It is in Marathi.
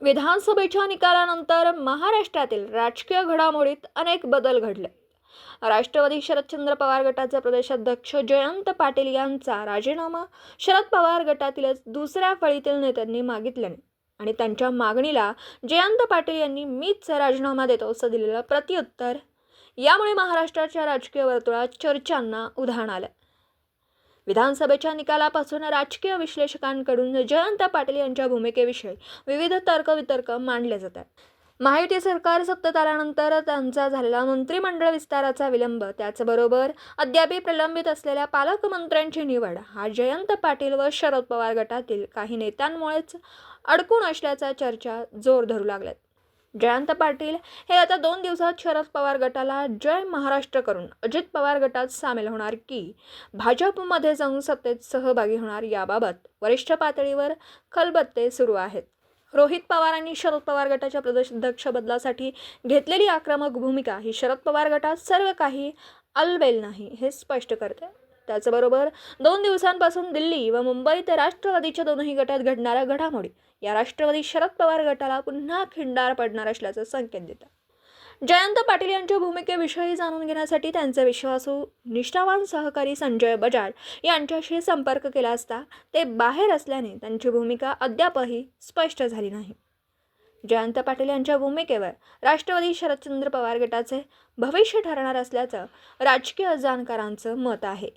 विधानसभेच्या निकालानंतर महाराष्ट्रातील राजकीय घडामोडीत अनेक बदल घडले. राष्ट्रवादी शरदचंद्र पवार गटाचे प्रदेशाध्यक्ष जयंत पाटील यांचा राजीनामा शरद पवार गटातीलच दुसऱ्या फळीतील नेत्यांनी मागितल्याने आणि त्यांच्या मागणीला जयंत पाटील यांनी मीच राजीनामा देतो असं दिलेलं प्रत्युत्तर यामुळे महाराष्ट्राच्या राजकीय वर्तुळात चर्चांना उधाण आलं. विधानसभेच्या निकालापासून राजकीय विश्लेषकांकडून जयंत पाटील यांच्या भूमिकेविषयी विविध तर्कवितर्क मांडले जातात. महायुती सरकार सत्तेत आल्यानंतर त्यांचा झालेला मंत्रिमंडळ विस्ताराचा विलंब त्याचबरोबर अद्यापही प्रलंबित असलेल्या पालकमंत्र्यांची निवड हा जयंत पाटील व शरद पवार गटातील काही नेत्यांमुळेच अडकून असल्याच्या चर्चा जोर धरू लागल्यात. जयंत पाटील हे आता दोन दिवसात शरद पवार गटाला जय महाराष्ट्र करून अजित पवार गटात सामील होणार की भाजपमध्ये जाऊन सत्तेत सहभागी होणार याबाबत वरिष्ठ पातळीवर खलबत्ते सुरू आहेत. रोहित पवार आणि शरद पवार गटाच्या प्रदेशाध्यक्ष बदलासाठी घेतलेली आक्रमक भूमिका ही शरद पवार गटात सर्व काही अलबेल नाही हे स्पष्ट करते. त्याचबरोबर दोन दिवसांपासून दिल्ली व मुंबईत राष्ट्रवादीच्या दोनही गटात घडणाऱ्या घडामोडी. या राष्ट्रवादी शरद पवार गटाला पुन्हा खिंडार पडणार असल्याचं संकेत देतात. जयंत पाटील यांच्या भूमिकेविषयी जाणून घेण्यासाठी त्यांचे विश्वासू निष्ठावान सहकारी संजय बजाज यांच्याशी संपर्क केला असता ते बाहेर असल्याने त्यांची भूमिका अद्यापही स्पष्ट झाली नाही. जयंत पाटील यांच्या भूमिकेवर राष्ट्रवादी शरदचंद्र पवार गटाचे भविष्य ठरणार असल्याचं राजकीय जाणकारांचं मत आहे.